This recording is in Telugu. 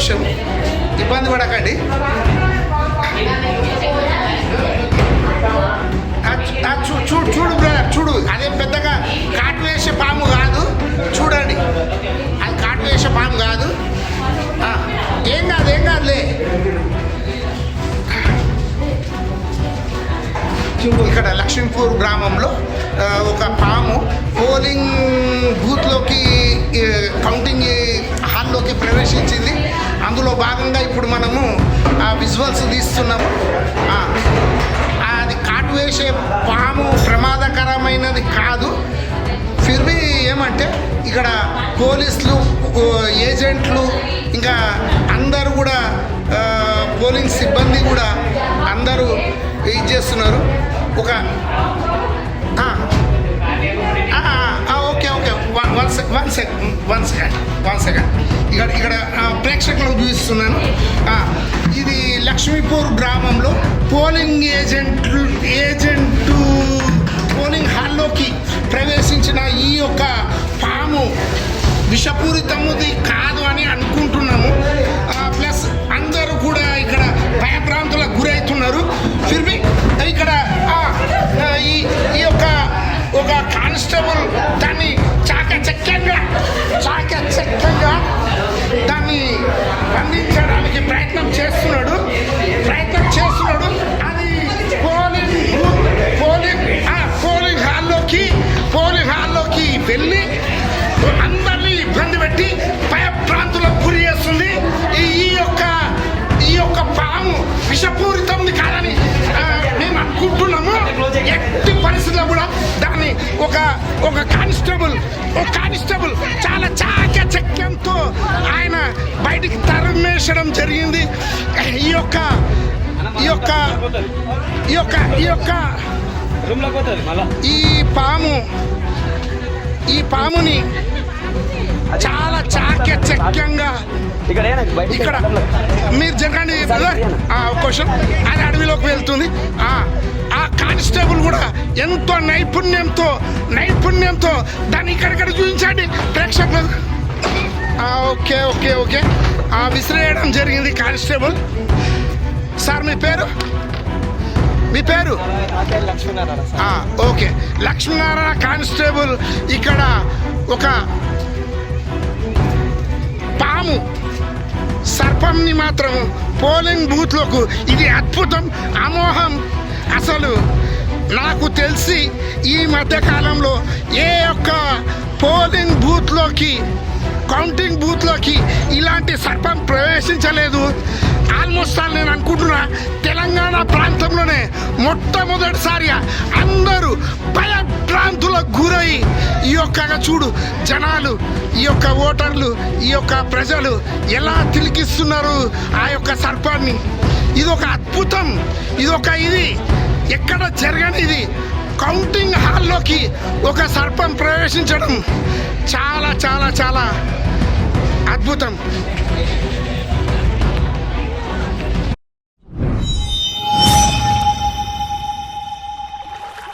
నిమిషం. ఇబ్బంది పడకండి. చూ- చూడు చూడు బ్రదర్ చూడు. అదే పెద్దగా కాటు వేసే పాము కాదు. చూడండి. అది కాటు వేసే పాము కాదు. ఏం కాదు ఏం కాదులే. ఇక్కడ లక్ష్మీపూర్ గ్రామంలో ఒక పాము పోలింగ్ బూత్లోకి కౌంటింగ్ హాల్లోకి ప్రవేశించింది. అందులో భాగంగా ఇప్పుడు మనము ఆ విజువల్స్ తీస్తున్నాము అది కాటు వేసే పాము ప్రమాదకరమైనది కాదు. ఫిర్బీ ఏమంటే ఇక్కడ పోలీసులు ఏజెంట్లు ఇంకా అందరూ కూడా పోలింగ్ సిబ్బంది కూడా అందరూ ఇది చేస్తున్నారు. ఒక okay okay. One one sec one second one second. ఇక్కడ ఇక్కడ ఆ, ఇది లక్ష్మీపూర్ గ్రామంలో పోలింగ్ ఏజెంట్లు ఏజెంటు పోలింగ్ హాల్లోకి ప్రవేశించిన ఈ యొక్క పాము విషపూరితముది కాదు అని అనుకుంటున్నాము. ప్లస్ అందరూ కూడా ఇక్కడ భయభ్రాంతులకు గురవుతున్నారు ఫిర్బి ఇక్కడ ఈ ఈ యొక్క ఒక కానిస్టేబుల్ దాన్ని చాకచక్యంగా చాకచక్యంగా దాన్ని బంధించడానికి ప్రయత్నం చేస్తున్నాడు ప్రయత్నం చేస్తున్నాడు. అది పోలింగ్ పోలింగ్ పోలింగ్ హాల్లోకి పోలింగ్ హాల్లోకి వెళ్ళి అందరినీ ఇబ్బంది పెట్టి పై ప్రాంతంలో గురి చేస్తుంది. ఈ యొక్క ఈ యొక్క పాము విషపూరితం కాదని మేము అనుకుంటున్నాము. ఎట్టి పరిస్థితుల్లో కూడా దాన్ని ఒక ఒక కానిస్టేబుల్ ఒక కానిస్టేబుల్ చాలా చాకచక్యంతో ఆయన బయటికి తరిమేసడం జరిగింది. ఈ యొక్క ఈ యొక్క ఈ యొక్క ఈ యొక్క ఈ పాము ఈ పాముని చాలా చాకచక్యంగా ఇక్కడ మీరు జరగండి. క్వశ్చన్. అది అడవిలోకి వెళ్తుంది. ఆ, ఆ కానిస్టేబుల్ కూడా ఎంతో నైపుణ్యంతో నైపుణ్యంతో దాన్ని ఇక్కడిక్కడ చూపించండి. ప్రేక్షకులు ఓకే ఓకే ఓకే. విసిరేయడం జరిగింది కానిస్టేబుల్. సార్ మీ పేరు? మీ పేరు? ఓకే. లక్ష్మీనారాయణ కానిస్టేబుల్ ఇక్కడ ఒక పాము. సర్పంని మాత్రం పోలింగ్ బూత్లోకు. ఇది అద్భుతం అమోహం. అసలు నాకు తెలిసి ఈ మధ్యకాలంలో ఏ ఒక్క పోలింగ్ బూత్లోకి కౌంటింగ్ బూత్లోకి ఇలాంటి సర్పం ప్రవేశించలేదు. ఆల్మోస్ట్ ఆల్ నేను అనుకుంటున్నా తెలంగాణ ప్రాంతంలోనే మొట్టమొదటిసారిగా అందరూ భయభ్రాంతులకు గురై ఈ యొక్క చూడు జనాలు ఈ యొక్క ఓటర్లు ఈ యొక్క ప్రజలు ఎలా తిలికిస్తున్నారు ఆ యొక్క సర్పాన్ని. ఇది ఒక అద్భుతం. ఇది ఒక ఇది. ఎక్కడ జరగనిది. ఒక సర్పం ప్రవేశించడం చాలా చాలా చాలా అద్భుతం.